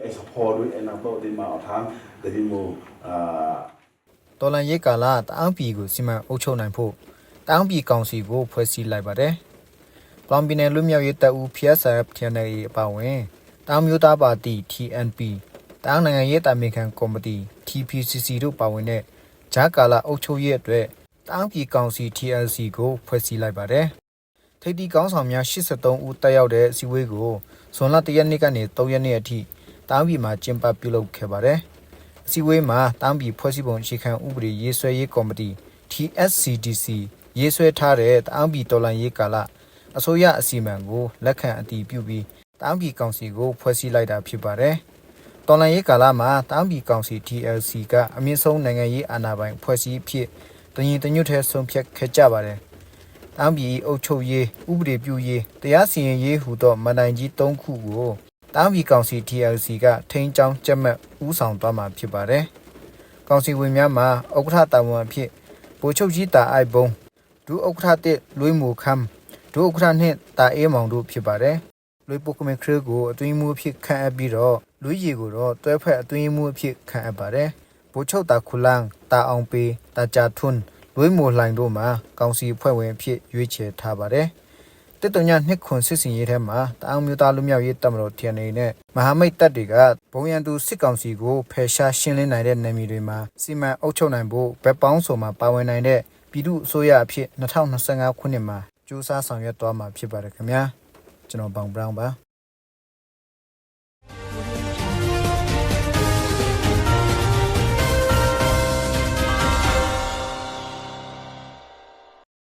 I support with and about the amount of time that you know တော်လန်ရေးကာလတအောင်းပြည်ကိုစီမံအုပ်ချုပ်နိုင်ဖို့တအောင်းပြည်ကောင်စီကိုဖွဲ့စည်းလိုက်ပါတယ်။ပလောင်ပြည်နယ်လူမျိုးရေးတပ်ဦး PSF TNA အပါအဝင်တောင်မျိုးသားပါတီ TNP တောင်နိုင်ငံရေးတာမင်ခံကော်မတီ TPCC တို့ပါဝင်တဲ့ဂျာကာလာအုပ်ချုပ်ရေးအတွက်တောင်ပြည်ကောင်စီ TLC ကိုဖွဲ့စည်းလိုက်ပါတယ်။ထိပ်တီကောင်ဆောင်များ83ဦးတက်ရောက်တဲ့အစည်းအဝေးကိုဇွန်လ1ရက်နေ့ကနေ3ရက်နေ့အထိ တအောင်းပြည်မှာကျင်းပပြုလုပ်ခဲ့ပါတယ်။အစည်းအဝေးမှာတမ်းပြည်ဖွဲ့စည်းပုံအခြေခံဥပဒေရေးဆွဲရေးကော်မတီ TSCDC ရေးဆွဲထားတဲ့တမ်းပြည်တော်လှန်ရေးကာလအစိုးရအစီအမံကိုလက်ခံအတည်ပြုပြီးတမ်းပြည်ကောင်စီကိုဖွဲ့စည်းလိုက်တာဖြစ်ပါတယ်။တော်လှန်ရေးကာလမှာတမ်းပြည်ကောင်စီ TLC ကအမြင့်ဆုံးနိုင်ငံရေးအာဏာပိုင်ဖွဲ့စည်းဖြစ်တညီတညွတ်ထဲဆုံးဖြတ်ခဲ့ကြပါတယ်။တမ်းပြည်အုပ်ချုပ်ရေးဥပဒေပြုရေးတရားစီရင်ရေးဟူသောမန်တိုင်ကြီး၃ခုကို တမ်းပြည်ကောင်စီ TLC ကထိန်းချောင်းကြက်မှတ်ဦးဆောင်သွားမှာဖြစ်ပါတယ်။ကောင်စီဝင်များမှာဥက္ကဋ္ဌတာဝန်အဖြစ်ဗိုလ်ချုပ်ကြီးတာအိုက်ဘုံဒုဥက္ကဋ္ဌတစ်လွေးမူခမ်ဒုဥက္ကဋ္ဌနှင့်တာအေးမောင်တို့ဖြစ်ပါတယ်။လွေးပုတ်ကမင်ခရကိုအတွင်းမှုအဖြစ်ခန့်အပ်ပြီးတော့လွေးရီကိုတော့တွဲဖက်အတွင်းမှုအဖြစ်ခန့်အပ်ပါတယ်။ဗိုလ်ချုပ်တာခူလန်းတာအောင်ပေတာဂျာထွန်းလွေးမိုလှိုင်တို့မှာကောင်စီဖွဲ့ဝင်အဖြစ်ရွေးချယ်ထားပါတယ်။ တစ်တုံညနှစ်ခွန်စစ်စင်ရေးထဲမှာတအောင်မျိုးသားလူမျိုးရေးတပ်မတော် TNA နဲ့မဟာမိတ်တပ်တွေကဘုံရန်သူစစ်ကောင်စီကိုဖယ်ရှားရှင်းလင်းနိုင်တဲ့နယ်မြေတွေမှာစီမံအုပ်ချုပ်နိုင်ဖို့ဗက်ပေါင်းစုံမှာပါဝင်နိုင်တဲ့ပြည်သူ့အစိုးရအဖြစ်2025ခုနှစ်မှာစူးစမ်းဆောင်ရွက်သွားမှာဖြစ်ပါတယ်ခင်ဗျာကျွန်တော်ဘောင်ဘရောင်းပါ